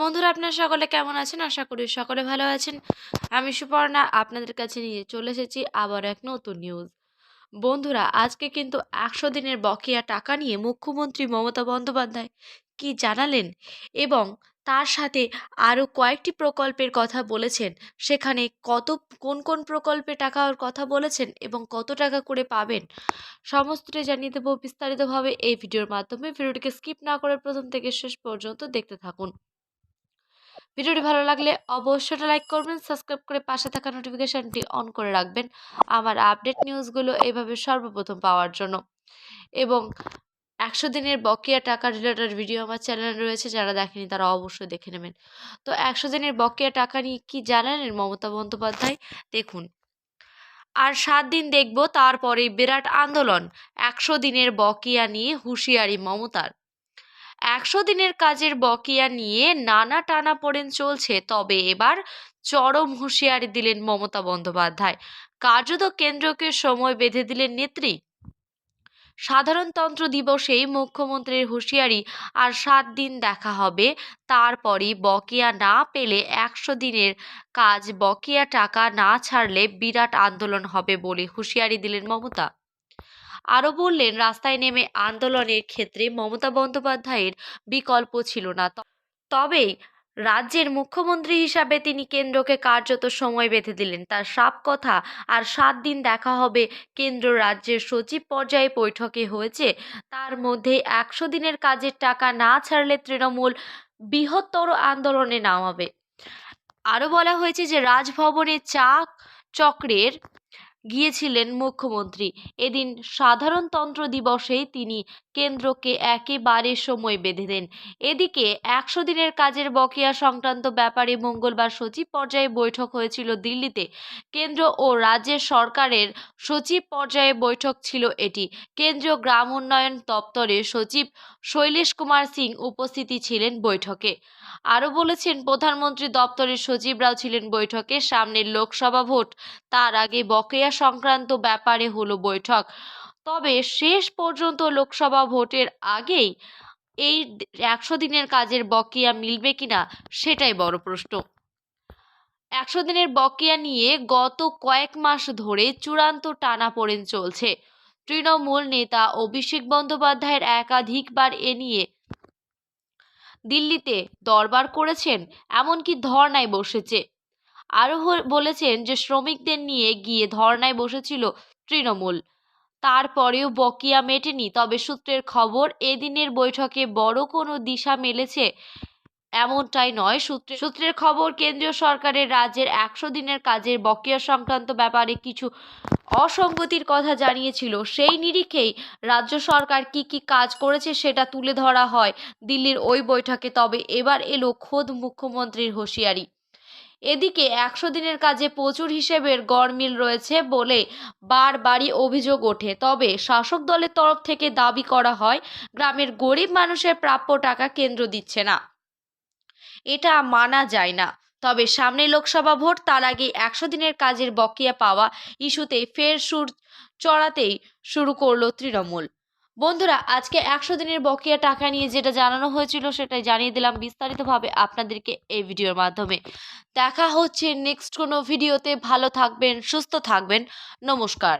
বন্ধুরা, আপনারা সকলে কেমন আছেন? আশা করি সকলে ভালো আছেন। আমি সুপর্ণা আপনাদের কাছে নিয়ে চলে এসেছি আবার এক নতুন নিউজ বন্ধুরা, আজকে কিন্তু একশো দিনের বকেয়া টাকা নিয়ে মুখ্যমন্ত্রী মমতা বন্দ্যোপাধ্যায় কি জানালেন? এবং তার সাথে আরও কয়েকটি প্রকল্পের কথা বলেছেন। সেখানে কত, কোন কোন প্রকল্পে টাকার কথা বলেছেন এবং কত টাকা করে পাবেন? সমস্তটাই জানিয়ে দেবো বিস্তারিতভাবে এই ভিডিওর মাধ্যমে। ভিডিওটিকে স্কিপ না করে প্রথম থেকে শেষ পর্যন্ত দেখতে থাকুন। ভিডিওটি ভালো লাগলে অবশ্যই লাইক করবেন সাবস্ক্রাইব করে পাশে থাকা নোটিফিকেশানটি অন করে রাখবেন আমার আপডেট নিউজগুলো এইভাবে সর্বপ্রথম পাওয়ার জন্য। এবং একশো দিনের বকেয়া টাকা রিলেটেড ভিডিও আমার চ্যানেলে রয়েছে, যারা দেখেনি তারা অবশ্যই দেখে নেবেন। তো একশো দিনের বকেয়া টাকা নিয়ে কী জানালেন মমতা বন্দ্যোপাধ্যায়? দেখুন। আর সাত দিন দেখব তারপরে বিরাট আন্দোলন। একশো দিনের বকেয়া নিয়ে হুঁশিয়ারি মমতার। একশো দিনের কাজের বকেয়া নিয়ে নানা টানাপোড়েন চলছে, তবে এবার চরম হুঁশিয়ারি দিলেন মমতা বন্দ্যোপাধ্যায়। কার্যত কেন্দ্রকে সময় বেঁধে দিলেন নেত্রী। সাধারণতন্ত্র দিবসেই মুখ্যমন্ত্রীর হুঁশিয়ারি আর সাত দিন দেখা হবে, তারপরই বকেয়া না পেলে একশো দিনের কাজ বকেয়া টাকা না ছাড়লে বিরাট আন্দোলন হবে বলে হুঁশিয়ারি দিলেন মমতা। আরও বললেন, রাস্তায় নেমে আন্দোলনের ক্ষেত্রে মমতা বন্দ্যোপাধ্যায়ের বিকল্প ছিল না। তবে রাজ্যের মুখ্যমন্ত্রী হিসাবে তিনি কেন্দ্রকে কার্যত সময় বেঁধে দিলেন। তার সাপ কথা আর সাত দিন দেখা হবে কেন্দ্র রাজ্যের সচিব পর্যায়ে বৈঠকে হয়েছে। তার মধ্যে একশো দিনের কাজের টাকা না ছাড়লে তৃণমূল বৃহত্তর আন্দোলনে নামাবে। আরও বলা হয়েছে যে রাজভবনে চা চক্রের গিয়েছিলেন মুখ্যমন্ত্রী। এদিন সাধারণতন্ত্র দিবসেই তিনি কেন্দ্রকে একেবারে সময় বেঁধে দেন। এদিকে একশো দিনের কাজের বকেয়া সংক্রান্ত ব্যাপারে মঙ্গলবার সচিব পর্যায়ে বৈঠক হয়েছিল দিল্লিতে। কেন্দ্র ও রাজ্যের সরকারের সচিব পর্যায়ে বৈঠক ছিল এটি। কেন্দ্রীয় গ্রাম উন্নয়ন দপ্তরের সচিব শৈলেশ কুমার সিং উপস্থিতি ছিলেন বৈঠকে। আরও বলেছেন, প্রধানমন্ত্রী দপ্তরের সচিবরাও ছিলেন বৈঠকে। সামনের লোকসভা ভোট তার আগে বকেয়া সংক্রান্ত ব্যাপারে হলো বৈঠক। তবে শেষ পর্যন্ত লোকসভা ভোটের আগেই এই একশো দিনের কাজের বকেয়া মিলবে কিনা সেটাই বড় প্রশ্ন। একশো দিনের বকেয়া নিয়ে গত কয়েক মাস ধরে চূড়ান্ত টানাপোড়েন চলছে। তৃণমূল নেতা অভিষেক বন্দ্যোপাধ্যায়ের একাধিকবার এ নিয়ে দিল্লিতে দরবার করেছেন, এমনকি ধর্নায় বসেছে। আরও বলেছেন যে, শ্রমিকদের নিয়ে গিয়ে ধর্নায় বসেছিল তৃণমূল। তারপরেও বকিয়া মেটেনি। তবে সূত্রের খবর, এদিনের বৈঠকে বড় কোনো দিশা মেলেছে এমনটাই নয়। সূত্রে, সূত্রের খবর, কেন্দ্রীয় সরকারের রাজ্যের একশো দিনের কাজের বকেয়া সংক্রান্ত ব্যাপারে কিছু অসঙ্গতির কথা জানিয়েছিল। সেই নিরিখেই রাজ্য সরকার কি কি কাজ করেছে সেটা তুলে ধরা হয় দিল্লির ওই বৈঠকে। তবে এবার এলো খোদ মুখ্যমন্ত্রীর হুঁশিয়ারি। এদিকে একশো দিনের কাজে প্রচুর হিসেবের গড়মিল রয়েছে বলে বারবারই অভিযোগ ওঠে। তবে শাসক দলের তরফ থেকে দাবি করা হয়, গ্রামের গরিব মানুষের প্রাপ্য টাকা কেন্দ্র দিচ্ছে না। এটা মানা যায় না। তবে সামনে লোকসভা ভোট, তার আগে একশো দিনের কাজের বকেয়া পাওয়া ইস্যুতে ফের সুর চড়াতেই শুরু করল তৃণমূল। বন্ধুরা, আজকে একশো দিনের বকেয়া টাকা নিয়ে যেটা জানানো হয়েছিল সেটাই জানিয়ে দিলাম বিস্তারিতভাবে আপনাদেরকে এই ভিডিওর মাধ্যমে। দেখা হচ্ছে নেক্সট কোনো ভিডিওতে। ভালো থাকবেন, সুস্থ থাকবেন। নমস্কার।